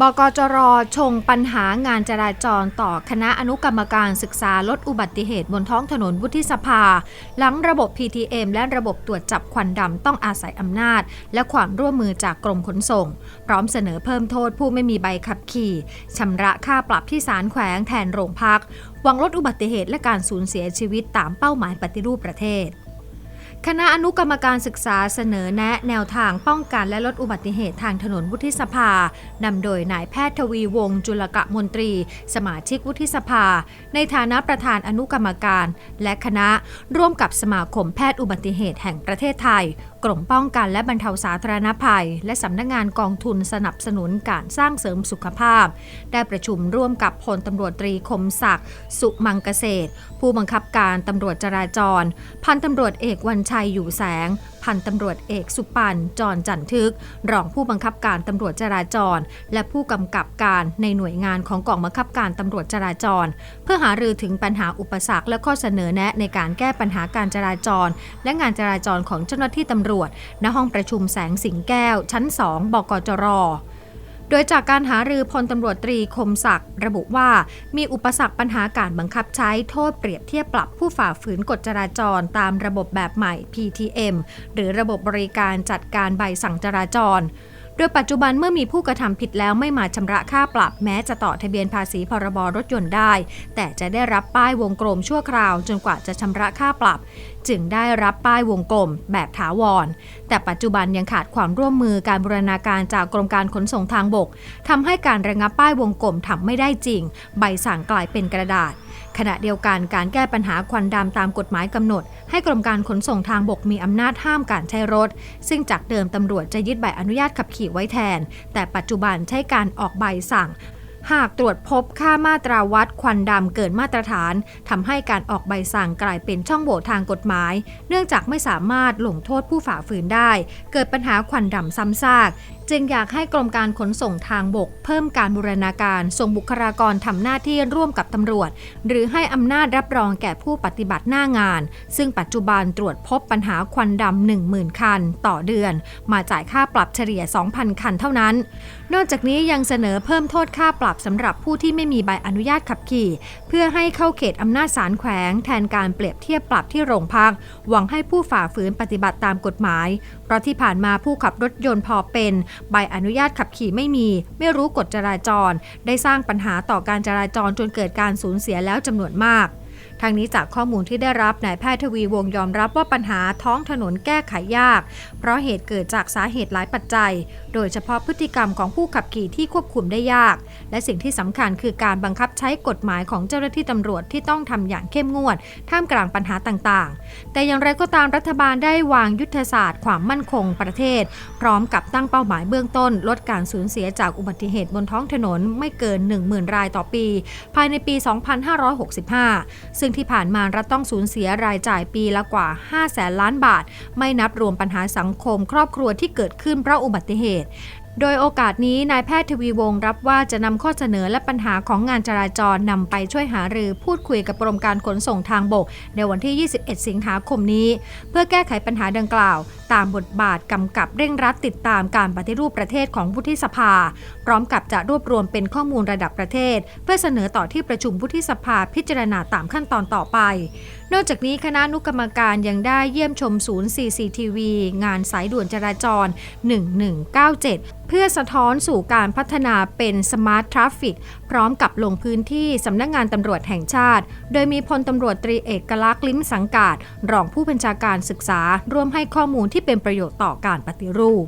บกจรชงปัญหางานจราจรต่อคณะอนุกรรมการศึกษาลดอุบัติเหตุบนท้องถนนวุฒิสภา หลังระบบ PTM และระบบตรวจจับควันดำต้องอาศัยอำนาจ และความร่วมมือจากกรมขนส่ง พร้อมเสนอเพิ่มโทษผู้ไม่มีใบขับขี่ชำระค่าปรับที่ศาลแขวงแทนโรงพักหวังลดอุบัติเหตุและการสูญเสียชีวิตตามเป้าหมายปฏิรูปประเทศ คณะอนุกรรมการศึกษาเสนอแนะแนวทางป้องกันและลดอุบัติเหตุทางถนนวุฒิสภา นำโดยนายแพทย์ทวีวงศ์จุลกะมนตรี สมาชิกวุฒิสภา ในฐานะประธานอนุกรรมการ และคณะร่วมกับสมาคมแพทย์อุบัติเหตุแห่งประเทศไทย กรมป้องกันและบรรเทาสาธารณภัย และสำนักงานกองทุนสนับสนุนการสร้างเสริมสุขภาพ ได้ประชุมร่วมกับพลตำรวจตรีคมศักดิ์สุมังเกษตร ผู้บังคับการตำรวจจราจร พันตำรวจเอกวันชัยอยู่แสง พันตำรวจเอกสุปันจรจันทึก รองผู้บังคับการตำรวจจราจร และผู้กำกับการในหน่วยงานของกองบังคับการตำรวจจราจร เพื่อหารือถึงปัญหาอุปสรรคและข้อเสนอแนะในการแก้ปัญหาการจราจร และงานจราจรของเจ้าหน้าที่ตำรวจ ณห้องประชุมแสงสิงแก้ว ชั้น 2 บกจร โดยจากการหารือพลตำรวจตรีคมศักดิ์ระบุว่า มีอุปสรรคปัญหาการบังคับใช้โทษเปรียบเทียบปรับผู้ฝ่าฝืนกฎจราจรตามระบบแบบใหม่ PTM หรือระบบบริการจัดการใบสั่งจราจร โดยปัจจุบันเมื่อมีผู้กระทำผิดแล้วไม่มาชำระค่าปรับแม้จะต่อทะเบียนภาษีพรบรถยนต์ได้ แต่จะได้รับป้ายวงกลมชั่วคราวจนกว่าจะชำระค่าปรับ จึงได้รับป้ายวงกลมแบบถาวร แต่ปัจจุบันยังขาดความร่วมมือการบูรณาการจากกรมการขนส่งทางบกทำให้การระงับป้ายวงกลมทำไม่ได้จริง ใบสั่งกลายเป็นกระดาษ ขณะเดียวกันการแก้ปัญหาควันดำตามกฎหมายกำหนด ให้กรมการขนส่งทางบกมีอำนาจห้ามการใช้รถ ซึ่งจากเดิมตำรวจจะยึดใบอนุญาตขับขี่ไว้แทน แต่ปัจจุบันใช้การออกใบสั่งหากตรวจพบค่ามาตราวัดควันดำเกินมาตรฐานทำให้การออกใบสั่งกลายเป็นช่องโหว่ทางกฎหมาย เนื่องจากไม่สามารถลงโทษผู้ฝ่าฝืนได้ เกิดปัญหาควันดำซ้ำซาก จึงอยากให้กรมการขนส่งทางบก เพิ่มการบูรณาการส่งบุคลากรทำหน้าที่ร่วมกับตำรวจ หรือให้อำนาจรับรองแก่ผู้ปฏิบัติหน้างาน ซึ่งปัจจุบันตรวจพบปัญหาควันดำ10,000 คัน ต่อเดือน มาจ่ายค่าปรับเฉลี่ย 2,000 คันเท่านั้น นอกจากนี้ยังเสนอเพิ่มโทษค่าปรับสำหรับผู้ที่ไม่มีใบอนุญาตขับขี่ เพื่อให้เข้าเขตอำนาจศาลแขวง แทนการเปรียบเทียบปรับที่โรงพักหวังให้ผู้ฝ่าฝืนปฏิบัติตามกฎหมาย เพราะที่ผ่านมาผู้ขับรถยนต์พอเป็นใบอนุญาตขับขี่ไม่มี ไม่รู้กฎจราจร ได้สร้างปัญหาต่อการจราจรจนเกิดการสูญเสียแล้วจำนวนมาก ทางนี้จากข้อมูลที่ได้รับนายแพทย์ทวีวงยอมรับว่าปัญหาท้องถนนแก้ไขยาก เพราะเหตุเกิดจากสาเหตุหลายปัจจัย โดยเฉพาะพฤติกรรมของผู้ขับขี่ที่ควบคุมได้ยาก และสิ่งที่สำคัญคือการบังคับใช้กฎหมายของเจ้าหน้าที่ตำรวจที่ต้องทำอย่างเข้มงวด ท่ามกลางปัญหาต่างๆ แต่อย่างไรก็ตามรัฐบาลได้วางยุทธศาสตร์ความมั่นคงประเทศ พร้อมกับตั้งเป้าหมายเบื้องต้น ลดการสูญเสียจากอุบัติเหตุบนท้องถนนไม่เกิน 10,000 รายต่อปี ภายในปี 2565 ซึ่งที่ผ่านมารัฐต้องสูญเสียรายจ่ายปีละกว่า5แสนล้านบาท ไม่นับรวมปัญหาสังคม ครอบครัวที่เกิดขึ้นเพราะอุบัติเหตุ โดยโอกาสนี้นายแพทย์ทวีวงศ์รับว่าจะนำข้อเสนอและปัญหาของงานจราจรนำไปช่วยหารือพูดคุยกับกรมการขนส่งทางบก ในวันที่ 21 สิงหาคมนี้ เพื่อแก้ไขปัญหาดังกล่าว ตามบทบาทกำกับเร่งรัดติดตามการปฏิรูปประเทศของวุฒิสภา พร้อมกับจะรวบรวมเป็นข้อมูลระดับประเทศ เพื่อเสนอต่อที่ประชุมวุฒิสภาพิจารณาตามขั้นตอนต่อไป นอกจากนี้คณะนุกรรมการยังได้เยี่ยมชมศูนย์ CCTV งานสายด่วนจราจร 1197 เพื่อสะท้อนสู่การพัฒนาเป็น Smart Traffic พร้อมกับลงพื้นที่สำนักงงานตำรวจแห่งชาติ โดยมีพลตำรวจตรีเอกลักษณ์ลิ้มสังกาดรองผู้บัญชาการศึกษา ร่วมให้ข้อมูลที่เป็นประโยชน์ต่อการปฏิรูป